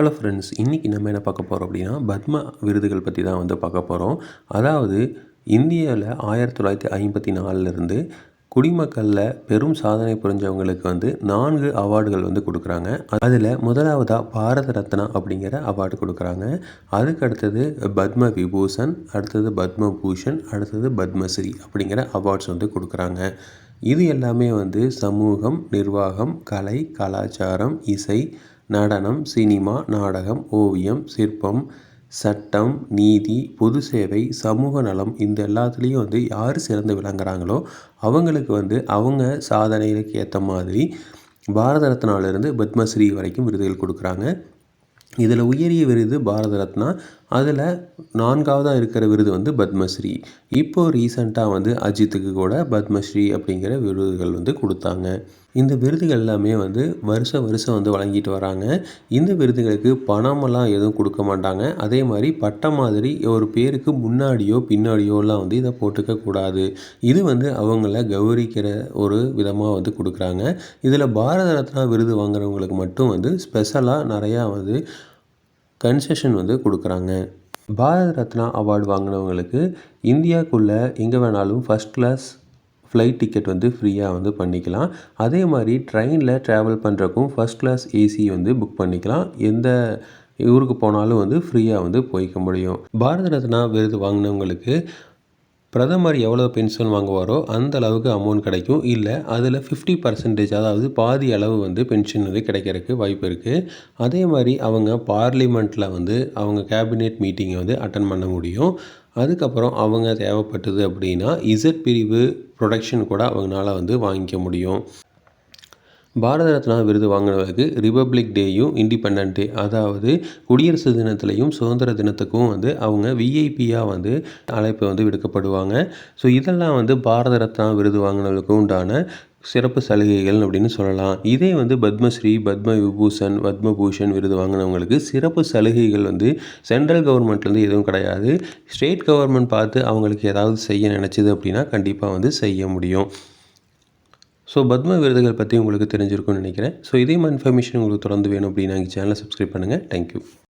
Hello friends இன்றைக்கி நம்ம என்ன பார்க்க போகிறோம் அப்படின்னா பத்ம விருதுகள் பற்றி தான் வந்து பார்க்க போகிறோம் அதாவது இந்தியாவில் ஆயிரத்தி தொள்ளாயிரத்தி ஐம்பத்தி நாலுலேருந்து குடிமக்களில் பெரும் சாதனை புரிஞ்சவங்களுக்கு வந்து நான்கு அவார்டுகள் வந்து கொடுக்குறாங்க. அதில் முதலாவதாக பாரத ரத்னா அப்படிங்கிற அவார்டு கொடுக்குறாங்க. அதுக்கு அடுத்தது பத்ம விபூஷன் அடுத்தது பத்ம பூஷன் அடுத்தது பத்மஸ்ரீ அப்படிங்கிற அவார்ட்ஸ் வந்து கொடுக்குறாங்க. இது எல்லாமே வந்து சமூகம் நிர்வாகம் கலை கலாச்சாரம் இசை நடனம் சினிமா நாடகம் ஓவியம் சிற்பம் சட்டம் நீதி பொது சேவை சமூக நலம் இந்த எல்லாத்துலேயும் வந்து யார் சிறந்து விளங்குறாங்களோ அவங்களுக்கு வந்து அவங்க சாதனைகளுக்கு ஏற்ற மாதிரி பாரத ரத்னாவிலேருந்து பத்மஸ்ரீ வரைக்கும் விருதுகள் கொடுக்குறாங்க. இதில் உயரிய விருது பாரத ரத்னா அதில் நான்காவதாக இருக்கிற விருது வந்து பத்மஸ்ரீ. இப்போது ரீசண்டாக வந்து அஜித்துக்கு கூட பத்மஸ்ரீ அப்படிங்கிற விருதுகள் வந்து கொடுத்தாங்க. இந்த விருதுகள் எல்லாமே வந்து வருஷம் வருஷம் வந்து வழங்கிட்டு வராங்க. இந்த விருதுகளுக்கு பணமெல்லாம் எதுவும் கொடுக்க மாட்டாங்க. அதே மாதிரி பட்டம் மாதிரி ஒரு பேருக்கு முன்னாடியோ பின்னாடியோலாம் வந்து இதை போட்டுக்க கூடாது. இது வந்து அவங்கள கௌரிக்கிற ஒரு விதமாக வந்து கொடுக்குறாங்க. இதில் பாரத ரத்னா விருது வாங்குறவங்களுக்கு மட்டும் வந்து ஸ்பெஷலாக நிறையா வந்து கன்செஷன் வந்து கொடுக்குறாங்க. பாரத ரத்னா அவார்டு வாங்கினவங்களுக்கு இந்தியாவுக்குள்ளே எங்கே வேணாலும் ஃபஸ்ட் கிளாஸ் ஃப்ளைட் டிக்கெட் வந்து ஃப்ரீயாக வந்து பண்ணிக்கலாம். அதே மாதிரி ட்ரெயினில் ட்ராவல் பண்ணுறக்கும் ஃபஸ்ட் கிளாஸ் ஏசி வந்து புக் பண்ணிக்கலாம். எந்த ஊருக்கு போனாலும் வந்து ஃப்ரீயாக வந்து போய்க்க முடியும். பாரத ரத்னா விருது வாங்கினவங்களுக்கு பிரதமர் எவ்வளோ பென்ஷன் வாங்குவாரோ அந்த அளவுக்கு அமௌண்ட் கிடைக்கும். இல்லை அதில் ஃபிஃப்டி பர்சன்டேஜ் அதாவது பாதி அளவு வந்து பென்ஷன் வந்து கிடைக்கிறதுக்கு வாய்ப்பு இருக்குது அதே மாதிரி அவங்க பார்லிமெண்ட்டில் வந்து அவங்க கேபினெட் மீட்டிங்கை வந்து அட்டன் பண்ண முடியும். அதுக்கப்புறம் அவங்க தேவைப்பட்டது அப்படின்னா இசட் பிரிவு ப்ரொடக்ஷன் கூட அவங்களால வந்து வாங்கிக்க முடியும். பாரத ரத்னா விருது வாங்கினவர்களுக்கு ரிபப்ளிக் டேயும் இண்டிபெண்ட் டே அதாவது குடியரசு தினத்துலையும் சுதந்திர தினத்துக்கும் வந்து அவங்க விஐபியாக வந்து அழைப்பு வந்து விடுக்கப்படுவாங்க. ஸோ இதெல்லாம் வந்து பாரத ரத்னா விருது வாங்கினவர்களுக்கு உண்டான சிறப்பு சலுகைகள் அப்படின்னு சொல்லலாம். இதே வந்து பத்மஸ்ரீ பத்ம விபூஷன் பத்மபூஷன் விருது வாங்கினவங்களுக்கு சிறப்பு சலுகைகள் வந்து சென்ட்ரல் கவர்மெண்ட்லேருந்து எதுவும் கிடையாது. ஸ்டேட் கவர்மெண்ட் பார்த்து அவங்களுக்கு ஏதாவது செய்ய நினச்சிது அப்படின்னா கண்டிப்பாக வந்து செய்ய முடியும். ஸோ பத்ம விருதுகள் பற்றி உங்களுக்கு தெரிஞ்சிருக்கும்னு நினைக்கிறேன். ஸோ இதே மாதிரி இன்ஃபர்மேஷன் உங்களுக்கு தொடர்ந்து வேணும் அப்படின்னா எங்கள் சேனலை சப்ஸ்கிரைப் பண்ணுங்கள் தேங்க்யூ